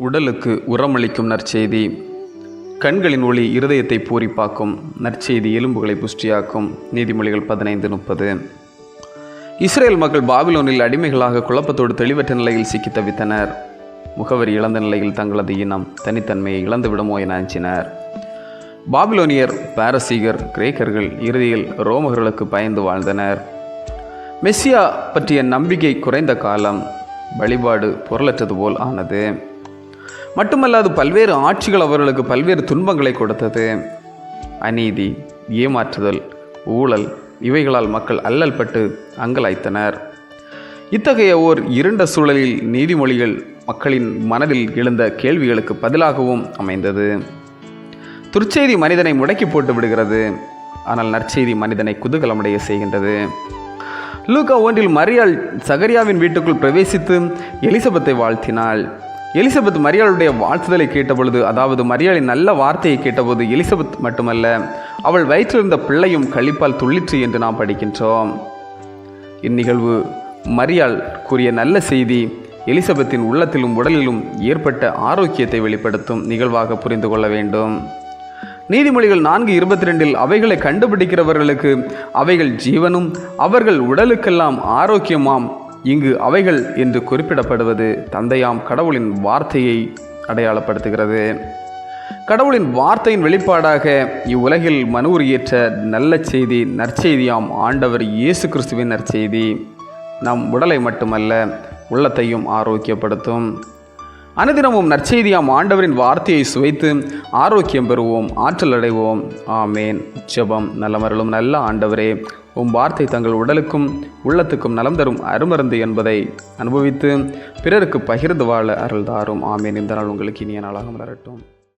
உடலுக்கு உரமளிக்கும் நற்செய்தி. கண்களின் ஒளி இருதயத்தை பூரிப்பாக்கும் நற்செய்தி எலும்புகளை புஷ்டியாக்கும். நீதிமொழிகள் பதினைந்து முப்பது. இஸ்ரேல் மக்கள் பாபிலோனில் அடிமைகளாக குழப்பத்தோடு தெளிவற்ற நிலையில் சிக்கி தவித்தனர். முகவரி இழந்த நிலையில் தங்களது இனம் தனித்தன்மையை இழந்து விடுமோ என அஞ்சினர். பாபிலோனியர் பாரசீகர் கிரேக்கர்கள் இறுதியில் ரோமர்களுக்கு பயந்து வாழ்ந்தனர். மெஸ்ஸியா பற்றிய நம்பிக்கை குறைந்த காலம். வழிபாடு பொருளற்றது போல் ஆனது. மட்டுமல்லாது பல்வேறு ஆட்சிகள் அவர்களுக்கு பல்வேறு துன்பங்களை கொடுத்தது. அநீதி ஏமாற்றுதல் ஊழல் இவைகளால் மக்கள் அல்லல் பட்டு அங்கலாய்த்தனர். இத்தகைய ஓர் இருண்ட சூழலில் நீதிமொழிகள் மக்களின் மனதில் எழுந்த கேள்விகளுக்கு பதிலாகவும் அமைந்தது. துர்ச்செய்தி மனிதனை முடக்கி போட்டு விடுகிறது. ஆனால் நற்செய்தி மனிதனை குதூகலமடைய செய்கின்றது. லூகா ஒன்றில் மரியாள் சகரியாவின் வீட்டுக்குள் பிரவேசித்து எலிசபெத்தை வாழ்த்தினாள். எலிசபெத் மரியாளுடைய வாழ்த்துதலை கேட்டபொழுது அதாவது மரியாளின் நல்ல வார்த்தையை கேட்டபோது எலிசபெத் மட்டுமல்ல அவள் வயிற்றிலிருந்த பிள்ளையும் கழிப்பால் துள்ளிற்று என்று நாம் படிக்கின்றோம். இந்நிகழ்வு மரியாள் கூறிய நல்ல செய்தி எலிசபெத்தின் உள்ளத்திலும் உடலிலும் ஏற்பட்ட ஆரோக்கியத்தை வெளிப்படுத்தும் நிகழ்வாக புரிந்து கொள்ள வேண்டும். நீதிமொழிகள் நான்கு இருபத்தி ரெண்டில் அவைகளை கண்டுபிடிக்கிறவர்களுக்கு அவைகள் ஜீவனும் அவர்கள் உடலுக்கெல்லாம் ஆரோக்கியமாம் இங்கு அவைகள் என்று குறிப்பிடப்படுவது தந்தையாம் கடவுளின் வார்த்தையை அடையாளப்படுத்துகிறது. கடவுளின் வார்த்தையின் வெளிப்பாடாக இவ்வுலகில் மனுவுரியேற்ற ஏற்ற நல்ல செய்தி நற்செய்தியாம் ஆண்டவர் இயேசு கிறிஸ்துவின் நற்செய்தி. நம் உடலை மட்டுமல்ல உள்ளத்தையும் ஆரோக்கியப்படுத்தும். அனுதினமும் நற்செய்தியாம் ஆண்டவரின் வார்த்தையை சுவைத்து ஆரோக்கியம் பெறுவோம் ஆற்றல் அடைவோம். ஆமேன். உச்சபம் நலமருளும் நல்ல ஆண்டவரே உம் வார்த்தை தங்கள் உடலுக்கும் உள்ளத்துக்கும் நலம் தரும் அருமருந்து என்பதை அனுபவித்து பிறருக்கு பகிர்ந்து வாழ அருள் தாரும். ஆமேன். இந்த நாள் உங்களுக்கு இனிய நாளாக மலரட்டும்.